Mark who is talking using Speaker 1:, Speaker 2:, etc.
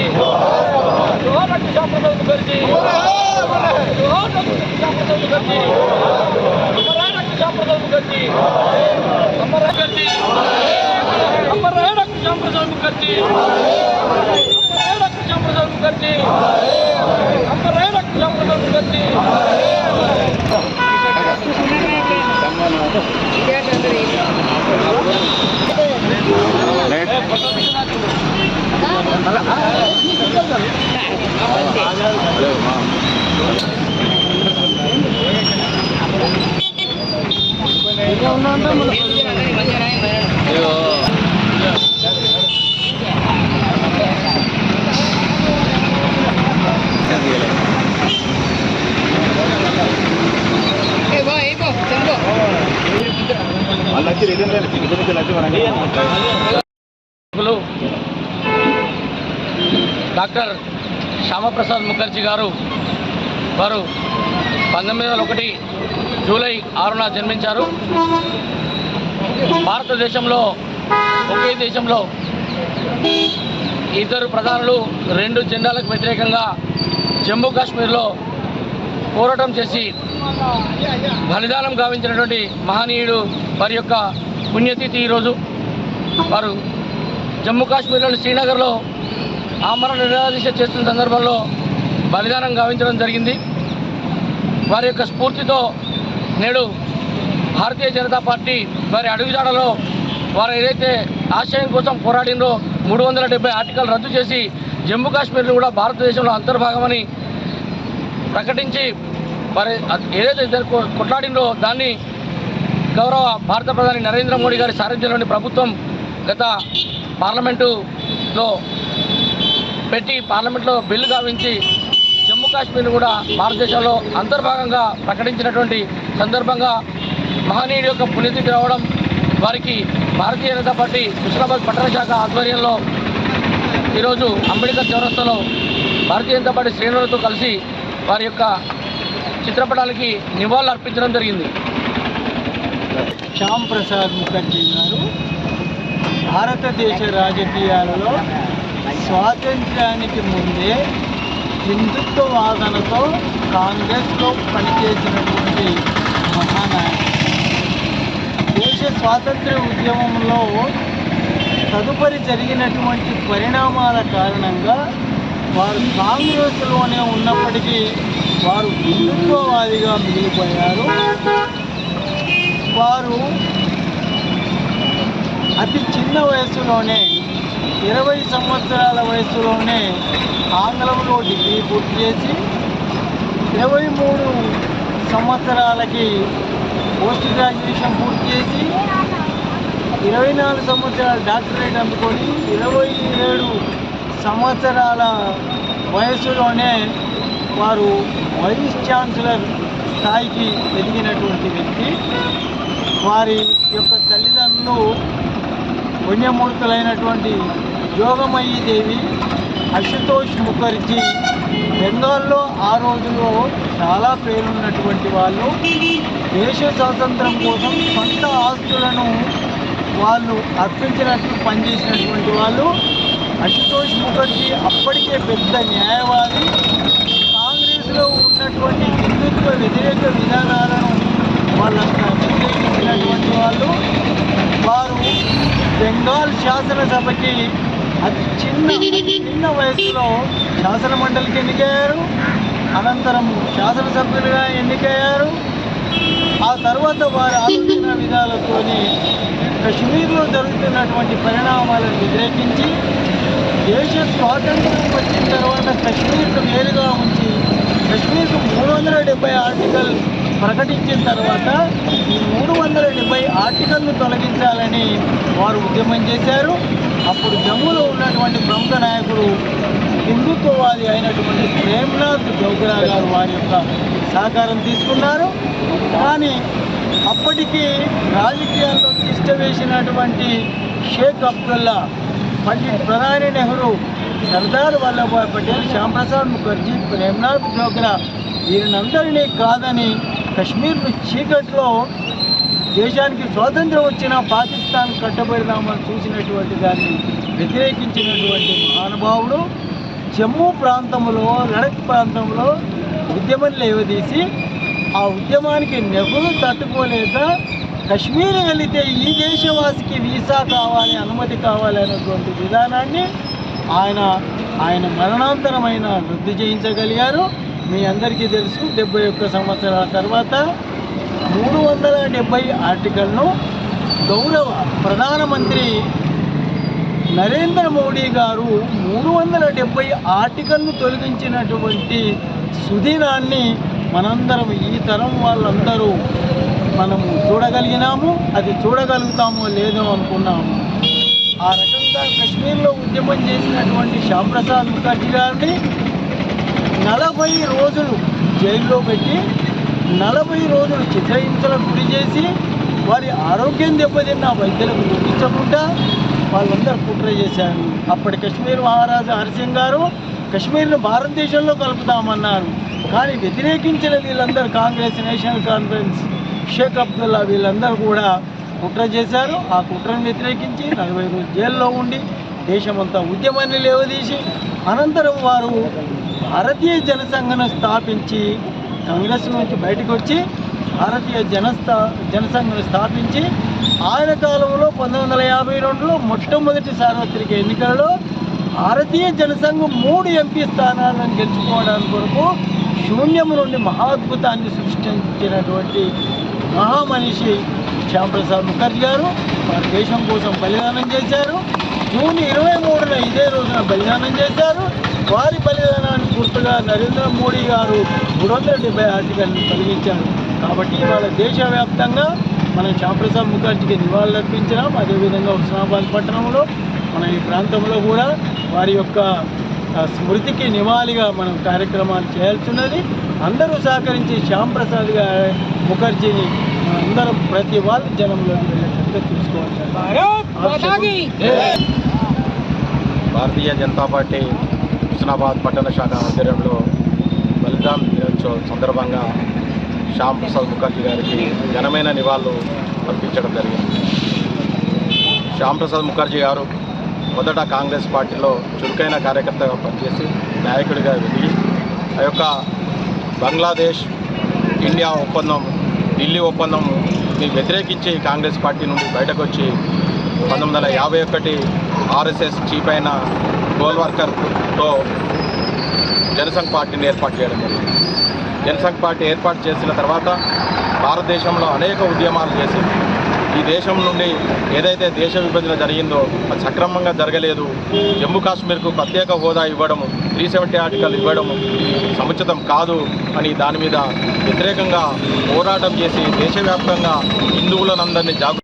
Speaker 1: ముఖర్జీ జోహార్ డాక్టర్ శ్యామ్ ప్రసాద్ ముఖర్జీ జోహార్ డాక్టర్ శ్యామ్ ప్రసాద్ ముఖర్జీ అమర్ డాక్టర్ శ్యామ్ ప్రసాద్ ముఖర్జీ అమర్ ముఖర్జీ అమర్ డాక్టర్ శ్యామ్ ప్రసాద్ ముఖర్జీ అమర్ డాక్టర్ శ్యామ్ ప్రసాద్ ముఖర్జీ అమర్ డాక్టర్ శ్యామ్ ప్రసాద్ ముఖర్జీ నాయకులు డాక్టర్ శ్యామప్రసాద్ ముఖర్జీ గారు వారు పంతొమ్మిది వందల ఒకటి జూలై ఆరున జన్మించారు. భారతదేశంలో ఒకే దేశంలో ఇద్దరు ప్రధానులు రెండు జెండాలకు వ్యతిరేకంగా జమ్మూ కాశ్మీర్లో పోరాటం చేసి బలిదానం గావించినటువంటి మహనీయుడు వారి యొక్క పుణ్యతిథి ఈరోజు వారు జమ్మూ కాశ్మీర్లోని శ్రీనగర్లో ఆమరణ నిరాదీశ చేస్తున్న సందర్భంలో బలిదానం గావించడం జరిగింది. వారి యొక్క స్ఫూర్తితో నేడు భారతీయ జనతా పార్టీ వారి అడుగుజాడలో వారు ఏదైతే ఆశయం కోసం పోరాడినో మూడు వందల డెబ్బై ఆర్టికల్ రద్దు చేసి జమ్మూ కాశ్మీర్ను కూడా భారతదేశంలో అంతర్భాగమని ప్రకటించి మరి ఏదైతే కొట్లాడిందో దాన్ని గౌరవ భారత ప్రధాని నరేంద్ర మోడీ గారి సారథ్యంలోని ప్రభుత్వం గత పార్లమెంటులో పెట్టి పార్లమెంట్లో బిల్లు గావించి జమ్మూ కాశ్మీర్ కూడా భారతదేశంలో అంతర్భాగంగా ప్రకటించినటువంటి సందర్భంగా మహనీయుడి యొక్క పుణ్యతిథి రావడం వారికి భారతీయ జనతా పార్టీ హుస్నాబాద్ పట్టణ శాఖ ఆధ్వర్యంలో ఈరోజు అంబేద్కర్ చౌరస్తాలో భారతీయ జనతా పార్టీ శ్రేణులతో కలిసి వారి యొక్క చిత్రపటాలకి నివాళులు అర్పించడం జరిగింది.
Speaker 2: శ్యామ్ ప్రసాద్ ముఖర్జీ గారు భారతదేశ రాజకీయాలలో స్వాతంత్రానికి ముందే హిందుత్వ వాదనతో కాంగ్రెస్లో పనిచేసినటువంటి మహానాయకుడు. దేశ స్వాతంత్ర్య ఉద్యమంలో తదుపరి జరిగినటువంటి పరిణామాల కారణంగా వారు కాంగ్రెస్లోనే ఉన్నప్పటికీ వారు హిందుత్వవాదిగా మిగిలిపోయారు. వారు అతి చిన్న వయసులోనే ఇరవై సంవత్సరాల వయసులోనే ఆంగ్లంలో డిగ్రీ పూర్తి చేసి ఇరవై మూడు సంవత్సరాలకి పోస్ట్ గ్రాడ్యుయేషన్ పూర్తి చేసి ఇరవై నాలుగు సంవత్సరాల డాక్టరేట్ అందుకొని ఇరవై ఏడు సంవత్సరాల వయసులోనే వారు వైస్ ఛాన్సలర్ స్థాయికి ఎదిగినటువంటి వ్యక్తి. వారి యొక్క తల్లిదండ్రులు పుణ్యమూర్తులైనటువంటి యోగమయ్యి దేవి అశుతోష్ ముఖర్జీ బెంగాల్లో ఆ రోజులో చాలా పేరున్నటువంటి వాళ్ళు. దేశ స్వాతంత్రం కోసం సొంత ఆస్తులను వాళ్ళు అర్పించినట్టు పనిచేసినటువంటి వాళ్ళు. అశుతోష్ ముఖర్జీ అప్పటికే పెద్ద న్యాయవాది. కాంగ్రెస్లో ఉన్నటువంటి హిందుత్వ వ్యతిరేక విధానాలను వాళ్ళంతా వ్యతిరేకించినటువంటి వాళ్ళు. వారు బెంగాల్ శాసనసభకి అతి చిన్న చిన్న వయసులో శాసన మండలికి ఎన్నికయ్యారు. అనంతరం శాసనసభ్యులుగా ఎన్నికయ్యారు. ఆ తర్వాత వారి ఆలోచన విధాలతోని కశ్మీర్లో జరుగుతున్నటువంటి పరిణామాలను వ్యతిరేకించి దేశ స్వాతంత్రం వచ్చిన తర్వాత కశ్మీర్ను వేరుగా ఉంచి కశ్మీర్కు మూడు వందల డెబ్బై ఆర్టికల్ ప్రకటించిన తర్వాత ఈ మూడు వందల డెబ్బై ఆర్టికల్ను తొలగించాలని వారు ఉద్యమం చేశారు. అప్పుడు జమ్మూలో ఉన్నటువంటి ప్రముఖ నాయకుడు హిందుత్వవాది అయినటువంటి ప్రేమ్నాథ్ జోగ్రా గారు వారి యొక్క సహకారం తీసుకున్నారు. కానీ అప్పటికి రాజకీయాల్లో తిష్ట వేసినటువంటి షేక్ అబ్దుల్లా పండిట్ ప్రధాని నెహ్రూ సర్దార్ వల్లభాయ్ పటేల్ శ్యాంప్రసాద్ ముఖర్జీ ప్రేమ్నాథ్ జోగ్రా వీరినందరినీ కాదని కశ్మీర్ను చీకట్లో దేశానికి స్వాతంత్రం వచ్చిన పాకిస్తాన్ కట్టబడినామని చూసినటువంటి దాన్ని వ్యతిరేకించినటువంటి మహానుభావుడు జమ్మూ ప్రాంతంలో లడక్ ప్రాంతంలో ఉద్యమం లేవదీసి ఆ ఉద్యమానికి నెగులు తట్టుకోలేక కశ్మీర్ వెళితే ఈ దేశవాసికి వీసా కావాలి అనుమతి కావాలి అనేటువంటి విధానాన్ని ఆయన ఆయన మరణాంతరమైన రద్దు చేయించగలిగారు. మీ అందరికీ తెలుసు డెబ్బై ఒక్క సంవత్సరాల తర్వాత మూడు వందల డెబ్బై ఆర్టికల్ను గౌరవ ప్రధానమంత్రి నరేంద్ర మోడీ గారు మూడు వందల డెబ్బై ఆర్టికల్ను తొలగించినటువంటి సుదినాన్ని మనందరం ఈ తరం వాళ్ళందరూ మనము చూడగలిగినాము. అది చూడగలుగుతామో లేదో అనుకున్నాము. ఆ రకంగా కశ్మీర్లో ఉద్యమం చేసినటువంటి శ్యాంప్రసాద్ ముఖర్జీ గారిని నలభై రోజులు జైల్లో పెట్టి నలభై రోజులు చిత్రహింసలకు గురి చేసి వారి ఆరోగ్యం దెబ్బతిన్న వైద్యులకు చూపించకుండా వాళ్ళందరూ కుట్ర చేశారు. అప్పటి కశ్మీర్ మహారాజా హరిసింగ్ గారు కశ్మీర్ను భారతదేశంలో కలుపుతామన్నారు. కానీ వ్యతిరేకించిన వీళ్ళందరూ కాంగ్రెస్ నేషనల్ కాన్ఫరెన్స్ షేక్ అబ్దుల్లా వీళ్ళందరూ కూడా కుట్ర చేశారు. ఆ కుట్రను వ్యతిరేకించి నలభై రోజులు జైల్లో ఉండి దేశమంతా ఉద్యమాన్ని లేవదీసి అనంతరం వారు భారతీయ జనసంఘను స్థాపించి కాంగ్రెస్ నుంచి బయటకు వచ్చి భారతీయ జనస్థా జనసంఘను స్థాపించి ఆయన కాలంలో పంతొమ్మిది వందల యాభై రెండులో మొట్టమొదటి సార్వత్రిక ఎన్నికలలో భారతీయ జనసంఘం మూడు ఎంపీ స్థానాలను గెలుచుకోవడానికి కొరకు శూన్యం నుండి మహాద్భుతాన్ని సృష్టించినటువంటి మహామనిషి శ్యాంప్రసాద్ ముఖర్జీ గారు వారి దేశం కోసం బలిదానం చేశారు. జూన్ ఇరవై మూడున ఇదే రోజున బలిదానం చేశారు. వారి బలిదానాన్ని గుర్తుగా నరేంద్ర మోడీ గారు మూడు వందల డెబ్బై ఆర్టికల్ని తొలగించారు. కాబట్టి ఇవాళ దేశవ్యాప్తంగా మనం శ్యాంప్రసాద్ ముఖర్జీకి నివాళులర్పించినాం అదేవిధంగా హుస్నాబాద్ పట్టణంలో మన ఈ ప్రాంతంలో కూడా వారి యొక్క స్మృతికి నివాళిగా మనం కార్యక్రమాలు చేయాల్సి ఉన్నది అందరూ సహకరించి శ్యాంప్రసాద్ గారి ముఖర్జీని అందరం ప్రతి వాళ్ళ జనంలోకి వెళ్ళేటట్టు చూసుకోవాలి.
Speaker 3: భారతీయ జనతా పార్టీ హుస్నాబాద్ పట్టణ శాఖ ఆధ్వర్యంలో బలిదాన్ దినోత్సవం సందర్భంగా శ్యామ్ ప్రసాద్ ముఖర్జీ గారికి ఘనమైన నివాళులు అర్పించడం జరిగింది. శ్యామ్ ప్రసాద్ ముఖర్జీ గారు మొదట కాంగ్రెస్ పార్టీలో చురుకైన కార్యకర్తగా పనిచేసి నాయకుడిగా ఎదిగి ఆ యొక్క బంగ్లాదేశ్ ఇండియా ఒప్పందం ఢిల్లీ ఒప్పందంని వ్యతిరేకించి కాంగ్రెస్ పార్టీ నుండి బయటకు వచ్చి పంతొమ్మిది వందల యాభై ఒకటి ఆర్ఎస్ఎస్ చీఫ్ అయిన గోల్వర్కర్తో జనసంఘ్ పార్టీని ఏర్పాటు చేయడం జరిగింది. జనసంఘ్ పార్టీ ఏర్పాటు చేసిన తర్వాత భారతదేశంలో అనేక ఉద్యమాలు చేసి ఈ దేశం నుండి ఏదైతే దేశ విభజన జరిగిందో అది సక్రమంగా జరగలేదు. జమ్మూ కాశ్మీర్కు ప్రత్యేక హోదా ఇవ్వడము త్రీ సెవెంటీ ఆర్టికల్ ఇవ్వడం సముచితం కాదు అని దాని మీద వ్యతిరేకంగా పోరాటం చేసి దేశవ్యాప్తంగా హిందువులనందరినీ జాగృతి